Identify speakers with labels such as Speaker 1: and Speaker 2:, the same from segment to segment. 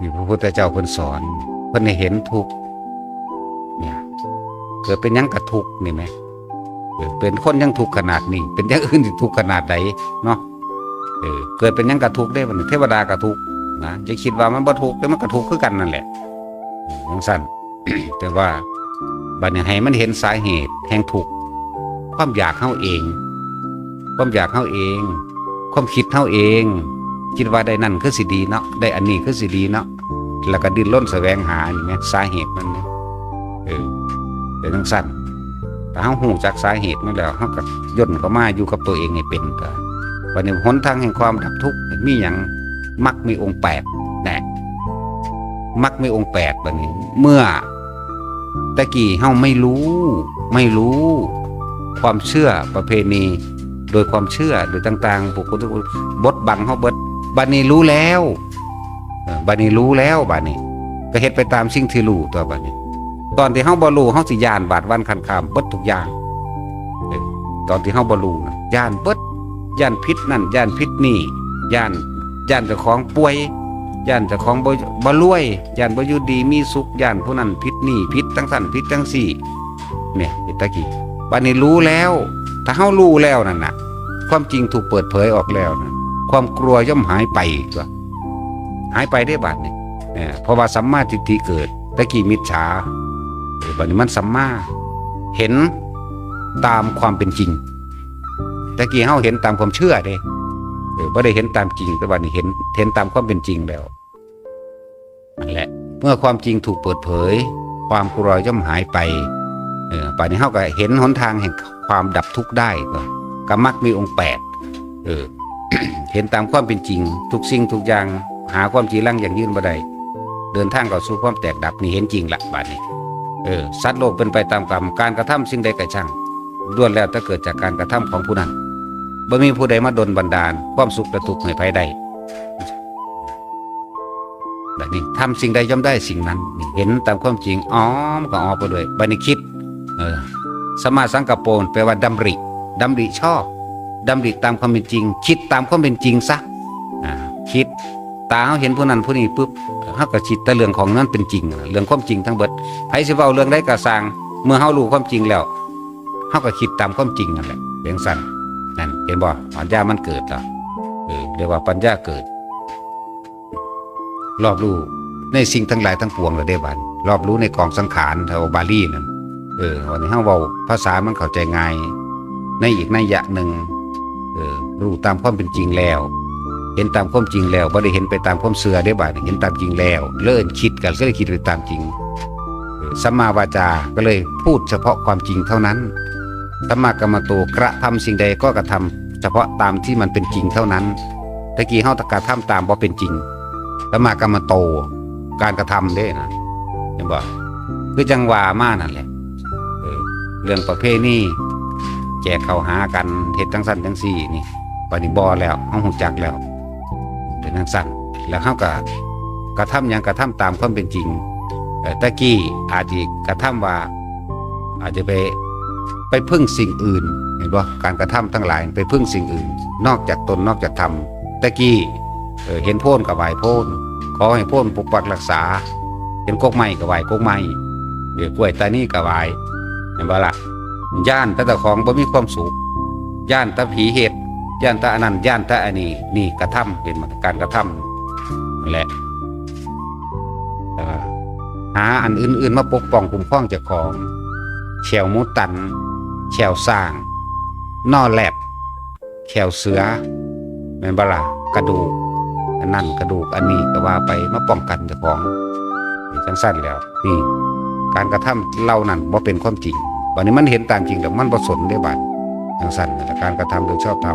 Speaker 1: นี่พระพุทธเจ้าเพิ่นสอนเพิ่นเห็นทุกเนี่ยเกิดเป็นยังกระทุกนี่ไหมเกิดเป็นคนยังทุกข์ขนาดนี้ เป็นยังอื่นทุกขนาดใดเนาะเออเกิดเป็นยังกระทุกได้บัดนี้เทวดากระทุกนะจะคิดว่ามันบ่ทุกแต่มันกระทุกคือกันนั่นแหละจังสั้นแต่ว่าบัดนี้ให้มันเห็นสาเหตุแห่งทุกความอยากเฮาเอง ความอยากเฮาเอง ความคิดเฮาเอง คิดว่าได้นั่นคือสิดีเนาะได้อันนี้คือสิดีเนาะแล้วก็ดิ้นรนแสวงหานี่แม่นสาเหตุมันเนี่ยเออเป็นทั้งสั้นแต่เฮาหูจากสาเหตุมันแล้วเฮาก็ย่นเข้ามาอยู่กับตัวเองให้เป็นก็วันนี้หนทางแห่งความดับทุกข์มีหยังมักมีองค์แปดแน่มักมีองค์แปดบัดนี้ เมื่อตะกี้เฮาไม่รู้ ไม่รู้ ความเชื่อประเพณี โดยความเชื่อโดยต่าง ๆบุคคลทุกคนบดบังเขาเบิด บัดนี้รู้แล้วบัดนี้รู้แล้วบัดนี้ ก็เฮ็ดไปตามสิ่งที่รู้ตัวบัดนี้ ตอนที่เฮาบ่รู้เฮาสิย่านบาดวันคันคามเบิดทุกอย่างตอนที่เฮาบ่รู้นะย่านเบิดย่านพิษนั่นย่านพิษนี่ย่านย่านเจ้าของป่วยย่านเจ้าของบ่บ่รวยย่านบ่อยู่ดีมีสุขย่านผู้นั้นพิษนี่พิษทั้งสั้นพิษทั้งสี่เนี่ยเฮ็ดตะกี้บัดนี้รู้แล้ว ถ้าเฮารู้แล้วนั่นน่ะ ความจริงถูกเปิดเผยออกแล้วนะ ความกลัวย่อมหายไปก็หายไปได้บัดนี่เนี่ยเพราะว่าสัมมาทิฏฐิเกิดตะกี้มิจฉาเออบัดนี้มันสัมมาเห็นตามความเป็นจริงตะกี้เฮาเห็นตามความเชื่อเด้บ่ได้เห็นตามจริงแต่บัดนี้เห็นเห็นตามความเป็นจริงแล้วนั่นแหละ เมื่อความจริงถูกเปิดเผย ความกลัวย่อมหายไปเออป่านนี้เฮาก็เห็นหนทางแห่งความดับทุกข์ได้ก็กรรมักมีองค์แปดเออ เห็นตามความเป็นจริง ทุกสิ่งทุกอย่างหาความจริงลังอย่างยืนบ่ได้เดินทางเข้าสู่ความแตกดับนี่เห็นจริงละบาดนี้เออสัตว์โลกเป็นไปตามกรรมการกระทำสิ่งใดก็ช่างล้วนแล้วถ้าเกิดจากการกระทำของผู้นั้นบ่มีผู้ใดมาดลบันดาล ความสุขและทุกข์ให้ภัยใดแบบนี้ทำสิ่งใดย่อมได้สิ่งนั้นนี่เห็นตามความจริงอ๋อมก็ออกไปเลยบันี้คิดเออสมาสังกปรแปลว่าดำริดำริชอบ ดำริตามความเป็นจริง คิดตามความเป็นจริงซะคิดตาเขาเห็นผู้นั้นผู้นี้ปุ๊บเขาก็คิดแต่เรื่องของนั้นเป็นจริง เรื่องความจริงทั้งเบิดไผสิเว้าเรื่องใดก็สร้างเมื่อเฮารู้ความจริงแล้วเขาก็คิดตามความจริงนั่นแหละเพียงสั้นนั่นเห็นบ่ปัญญามันเกิดแล้วเอเรียกว่าปัญญาเกิด รอบรู้ในสิ่งทั้งหลายทั้งปวงเลยได้บัดรอบรู้ในกองสังขารแถวบาลีนั่นเออวันนี้เฮาเว้าภาษามันเข้าใจง่ายในอีกนัยยะหนึ่ง รู้ตามความเป็นจริงแล้ว เห็นตามความจริงแล้วบ่ได้เห็นไปตามความเสื่อได้บ่าเห็นตามจริงแล้ว เลิ่นคิดกันก็เลยคิดไปตามจริงสัมมาวาจาก็เลยพูดเฉพาะความจริงเท่านั้นสัมมากรรมโตกระทำสิ่งใดก็กระทำเฉพาะตามที่มันเป็นจริงเท่านั้นตะกี้เฮาตะกระทำตามบ่เป็นจริงสัมมากรรมโตการกระทำเด้นะเห็นบ่คือจังหวามานั่นแหละเรื่องประเภทนี้ แจกเขาหากันเฮ็ดทั้งสั้นทั้งสี่นี่ปฏิบอแล้วเฮาหูจักแล้วเป็นทั้งสั้นแล้วเฮาก็กระทำหยังกระทำตามความเป็นจริงตะกี้อาจจะกระทำว่า อาจจะไปไปพึ่งสิ่งอื่นเห็นบ่การกระทำทั้งหลายไปพึ่งสิ่งอื่น นอกจากตนนอกจากธรรมตะกี้เเห็นโพ่นกับไหวโพ่นขอให้พ่นปกปักรักษาเห็นกกไม้กับไหวกกไม้เดี๋ยวกล้วยตานี่กับไหวเห็นบ่ล่ะ ย่านตะตะของบ่มีความสุขย่านตะผีเห็ดย่านตะอันนั้นย่านตะอันนี้นี่กระทำเป็นการกระทำนั่นแหละหาอันอื่น ๆ มาปกป้องคุ้มครองเจ้าของแฉวมูตันแฉวสร้าง นอแลบแฉวเสือแม่นบ่ล่ะกระดูกอันนั้นกระดูกอันนี้ก็ว่าไปมาป้องกันเจ้าของจังสั้นแล้วนี่การกระทำเล่านั้นบ่เป็นความจริง วันนี้มันเห็นตามจริงแล้วมันบ่สนได้บัดจังสั่นนั่นแหละการกระทำโดยชอบท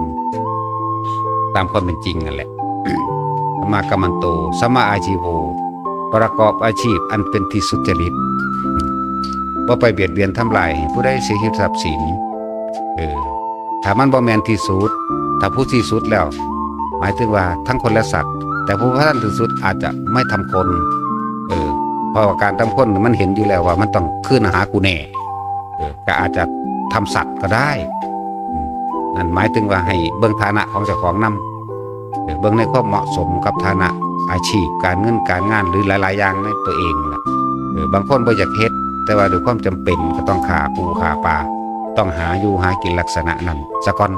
Speaker 1: ำตามความเป็นจริงนั่นแหละสมากรรมันโตสมมาอาชีโวประกอบอาชีพอันเป็นที่สุจริตบ่ไปเบียดเบียนทำลายผู้ใดเสียชีวิตทรัพย์สินเออถ้ามันบ่แมนที่สุดถ้าผู้ที่สุดแล้ว หมายถึงว่าทั้งคนและสัตว์ แต่ผู้ท่านที่สุดอาจจะไม่ทำคน เออเพราะการทำคนมันเห็นอยู่แล้วว่า มันต้องขึ้นหากูแน่ ก็อาจจะทำสัตว์ก็ได้ นั่นหมายถึงว่าให้เบื้องฐานะของเจ้าของนำเออเบื้องในความเหมาะสมกับฐานะอาชีพการเงินการงานหรือหลาย ๆ อย่างในตัวเองล่ะเออบางคนบ่อยากเฮ็ด แต่ว่าด้วยความจำเป็นก็ต้องขาปูขาปลาต้องหาอยู่หากินลักษณะนั้นซะก่อน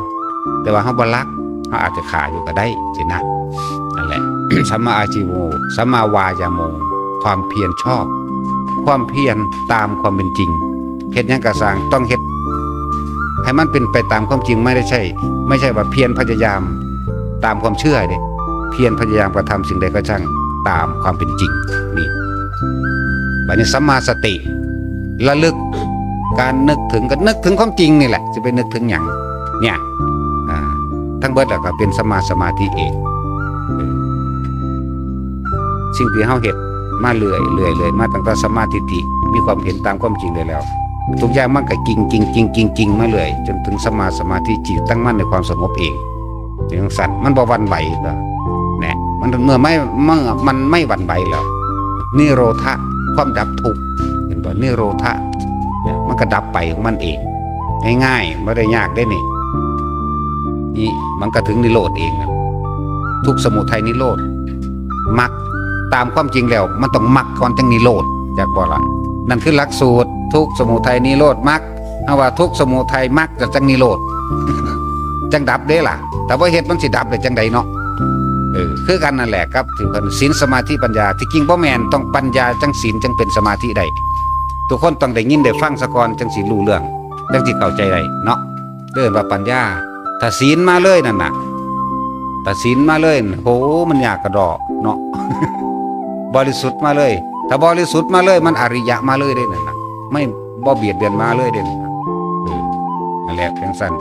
Speaker 1: แต่ว่าเฮาบ่รักเฮาอาจจะขาอยู่ก็ได้สินะนั่นแหละสัมมาอาชีโวสัมมาวายาโม ความเพียรชอบ ความเพียรตามความเป็นจริง ฮ็ดหยังกระสางต้องเฮ็ดให้มันเป็นไปตามความจริงไม่ได้ใช่ ไม่ใช่ว่าเพียรพยายามตามความเชื่อเด้เพียรพยายามกระทำสิ่งใดก็ช่างตามความเป็นจริงนี่บัดนี้สัมมาสติระลึกการนึกถึงก็นึกถึงความจริงนี่แหละจะไปนึกถึงหยังเนี่ยทั้งเบิดแล้วก็เป็นสมมาสมาธิเองสิ่งที่เฮาเฮ็ดมาเรื่อยเรื่อยเรื่อยมาตั้งแต่สมาธิิมีความเห็นตามความจริงได้แล้ว ทุกอย่างมันก็จริงจริงจริงจริงจริงมาเลยจนถึงสมาสมาธิจิตตั้งมั่นในความสงบเองอย่างสัตว์มันบ่วันไหวก็แน่มันเมื่อไม่เมื่อมันไม่วันไหวแล้วนิโรธะความดับทุกข์เห็นบ่นิโรธะเนี่ยมันก็ดับไปของมันเองง่ายๆไม่ได้ยากได้นี่นี่มันก็ถึงนิโรธเองนะทุกสมุทัยนิโรธมักตามความจริงแล้ว มันต้องมักก่อนจังนิโรธจากบ่ละ นั่นคือหลักสูตร ทุกสมุทัยนิโรธมักเอาว่าทุกสมุทัยมักจะจังนิโรธจังดับได้ล่ะ แต่ว่าเหตุมันสิดับได้จังใดเนาะเออคือกันนั่นแหละครับถึงกันศีลสมาธิปัญญา ที่จริงบ่แมนต้องปัญญาจังศีลจังเป็นสมาธิได้ทุกคนต้องได้ยินได้ฟังสะกอนจังสิรู้เรื่องจังสิเข้าใจได้เนาะเรื่องว่าปัญญาถ้าศีลมาเลยนั่นน่ะถ้าศีลมาเลยโหมันยากกระดอกเนาะบริสุทธิ์มาเลย ถ้าบริสุทธิ์มาเลยมันอริยะมาเลยได้นั่นน่ะไม่บ่เบียดเบียนมาเลยเด่นนน่ะเออนั่นแหละเพียงสั้น